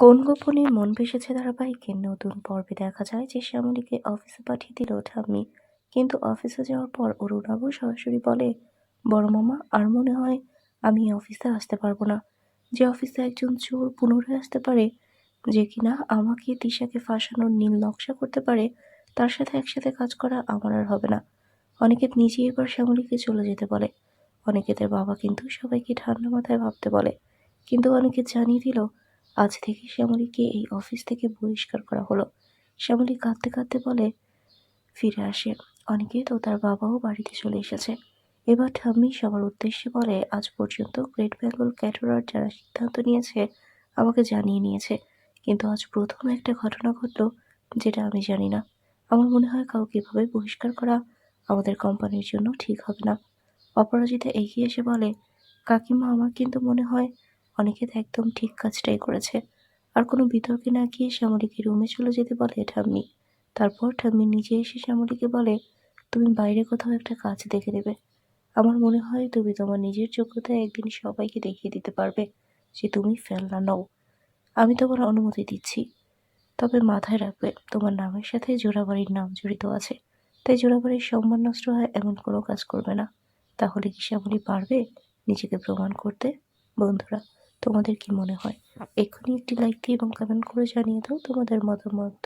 কোন গোপনে মন ভেসেছে ধারাবাহিকের নতুন পর্বে দেখা যায় যে শ্যামলীকে অফিসে পাঠিয়ে দিল ঠাম্মি। কিন্তু অফিসে যাওয়ার পর অরুণাবু সরাসরি বলে, বড় মামা, আর মনে হয় আমি অফিসে আসতে পারব না। যে অফিসে একজন চোর পুনরায় আসতে পারে, যে কিনা আমাকে তিশাকে ফাঁসানোর নীল নকশা করতে পারে, তার সাথে একসাথে কাজ করা আমার আর হবে না। অনেকের নিজে এবার শ্যামলীকে চলে যেতে বলে। অনেকেদের বাবা কিন্তু সবাইকে ঠান্ডা মাথায় ভাবতে বলে। কিন্তু অনেকে জানিয়ে দিল আজ থেকে শ্যামলীকে এই অফিস থেকে বহিষ্কার করা হলো। শ্যামলী কাঁদতে কাঁদতে বলে, ফিরে আসে। অনেকে তো তার বাবাও বাড়িতে চলে এসেছে। এবার ঠাম্মি সবার উদ্দেশ্যে বলে, আজ পর্যন্ত গ্রেট বেঙ্গল ক্যাটোরার যারা সিদ্ধান্ত নিয়েছে, আমাকে জানিয়ে নিয়েছে। কিন্তু আজ প্রথম একটা ঘটনা ঘটলো যেটা আমি জানি না। আমার মনে হয় কাউকে এভাবে বহিষ্কার করা আমাদের কোম্পানির জন্য ঠিক হবে না। অপরাজিতা এগিয়ে এসে বলে, কাকিমা, আমার কিন্তু মনে হয় অনিকেত একদম ঠিক কাজটাই করেছে। আর কোনো বিতর্কে না গিয়ে শ্যামলীকে রুমে চলে যেতে বলে ঠাম্মি। তারপর ঠাম্মি নিজে এসে শ্যামলীকে বলে, তুমি বাইরে কোথাও একটা কাজ দেখে দেবে আমার মনে হয় তুমি তোমার নিজের যোগ্যতায় একদিন সবাইকে দেখিয়ে দিতে পারবে যে তুমি ফেলনা নও। আমি তোমার অনুমতি দিচ্ছি। তবে মাথায় রাখবে, তোমার নামের সাথে জোড়াবাড়ির নাম জড়িত আছে। তাই জোড়াবাড়ির সম্মান নষ্ট হয় এমন কোনো কাজ করবে না। তাহলে কি শ্যামলী পারবে নিজেকে প্রমাণ করতে, বন্ধুরা? তোমাদের কি মনে হয়? এক্ষুনি একটি লাইক দিয়ে এবং কমেন্ট করে জানিয়ে দাও তোমাদের মতামত।